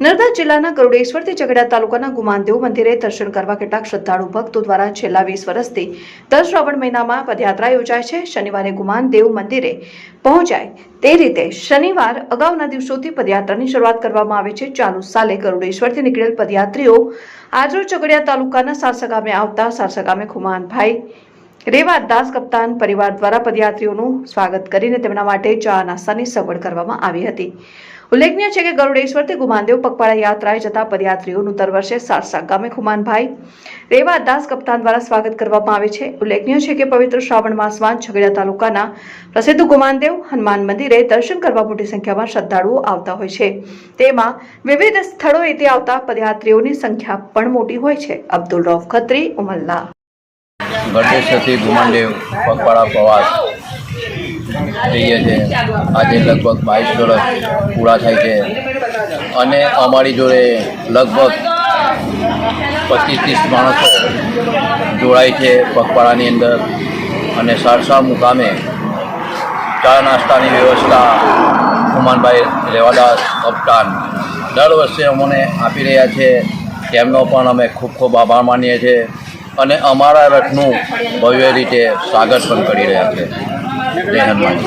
નર્મદા જિલ્લાના ગરુડેશ્વરથી ઝઘડા તાલુકાના ગુમાનદેવ મંદિરે દર્શન કરવા કેટલાક શ્રદ્ધાળુ ભક્તો દ્વારા છેલ્લા વીસ વર્ષથી દર શ્રાવણ મહિનામાં પદયાત્રા યોજાય છે. શનિવારે ગુમાનદેવ મંદિરે પહોંચાય તે રીતે શનિવાર અગાઉના દિવસોથી પદયાત્રાની શરૂઆત કરવામાં આવે છે. ચાલુ સાલે ગરુડેશ્વરથી નીકળેલ પદયાત્રીઓ આજરોજ ઝઘડિયા તાલુકાના સારસા ગામે આવતા સારસા ગામે ખુમાનભાઈ રેવા દાસ કપ્તાન પરિવાર દ્વારા પદયાત્રીઓનું સ્વાગત કરીને તેમના માટે ચા નાસ્તાની સગવડ કરવામાં આવી હતી. ઉલ્લેખનીય છે કે ગરુડેશ્વરથી ગુમાનદેવ પગપાળા યાત્રાએ જતા પદયાત્રીઓનું દર વર્ષે સારસા ગામે ખુમાનભાઈ રેવા દાસ કપ્તાન દ્વારા સ્વાગત કરવામાં આવે છે. ઉલ્લેખનીય છે કે પવિત્ર શ્રાવણ માસમાં ઝઘડિયા તાલુકાના પ્રસિદ્ધ ગુમાનદેવ હનુમાન મંદિરે દર્શન કરવા મોટી સંખ્યામાં શ્રદ્ધાળુઓ આવતા હોય છે. તેમાં વિવિધ સ્થળોએથી આવતા પદયાત્રીઓની સંખ્યા પણ મોટી હોય છે. અબ્દુલ રૌફ ખત્રી, ઉમલ્લા. ગઢેશ્વરથી ગુમાનદેવ પગપાળા પ્રવાસ. જઈએ છીએ આજે લગભગ બાવીસ વર્ષ પૂરા થાય છે. અને અમારી જોડે લગભગ પચીસ ત્રીસ માણસો જોડાય છે પગપાળાની અંદર. અને સારસા મુકામે ચા નાસ્તાની વ્યવસ્થા કુમાનભાઈ રેવાદાસ કપ્તાન દર વર્ષે અમને આપી રહ્યા છે. તેમનો પણ અમે ખૂબ ખૂબ આભાર માનીએ છીએ. અને અમારા રથનું ભવ્ય રીતે સ્વાગત પણ કરી રહ્યા છે. જય હનુમાન